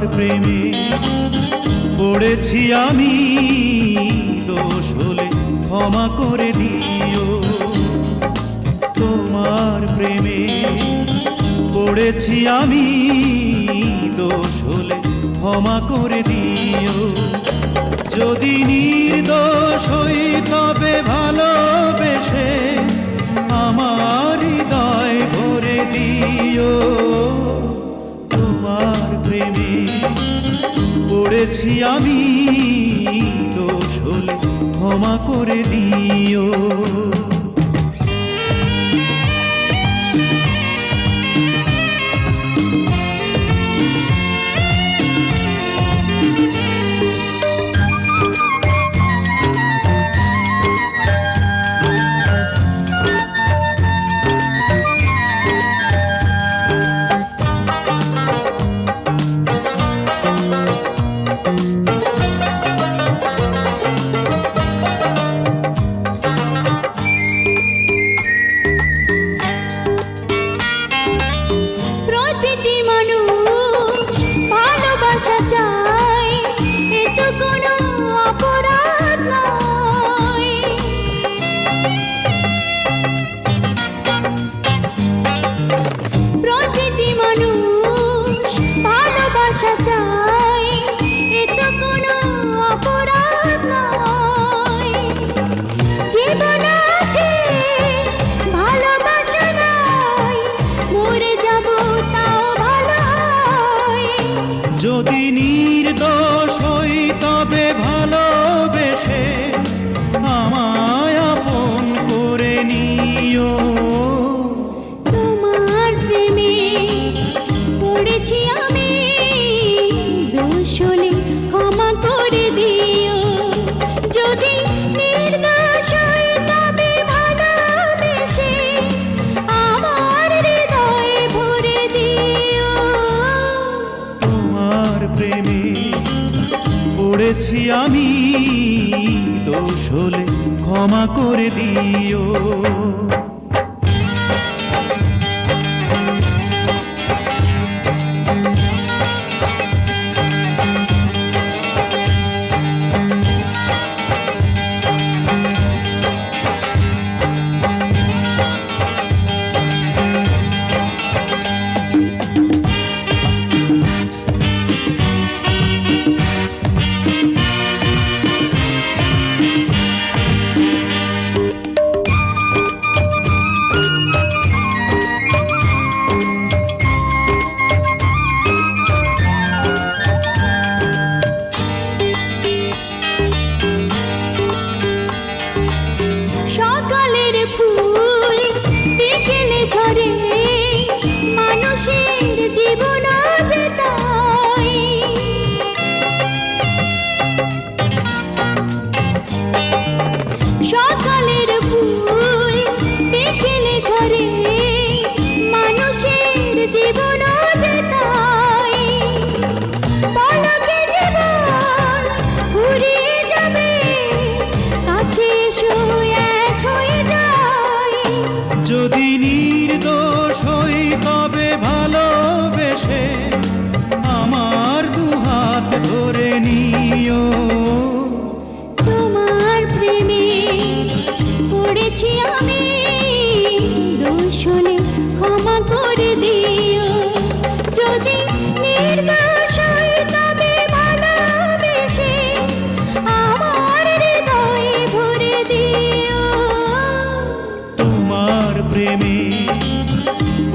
তোমার প্রেমে পড়েছি আমি। দোষ হলে ক্ষমা করে দিও। তোমার প্রেমে পড়েছি আমি। দোষ হলে ক্ষমা করে দিও। যদি নির্দোষ হই তবে পড়েছি আমি দোষ হলে ক্ষমা করে দিও। প্রতিটি মানুষ নির্দোষ হই তবে ভালোবেসে। আমি দোষ হলে ক্ষমা করে দিও। যদি নির্দোষ হই, তবে ভালোবেসে আমার দুহাত ধরে নিও। তোমার প্রেমে পড়েছি আমি, দোষ হলে ক্ষমা করে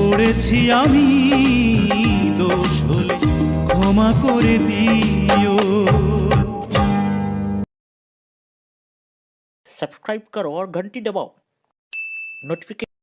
পড়েছি আমি দোষ হলে ক্ষমা করে দিও सब्सक्राइब करो और घंटी दबाओ नोटिफिकेशन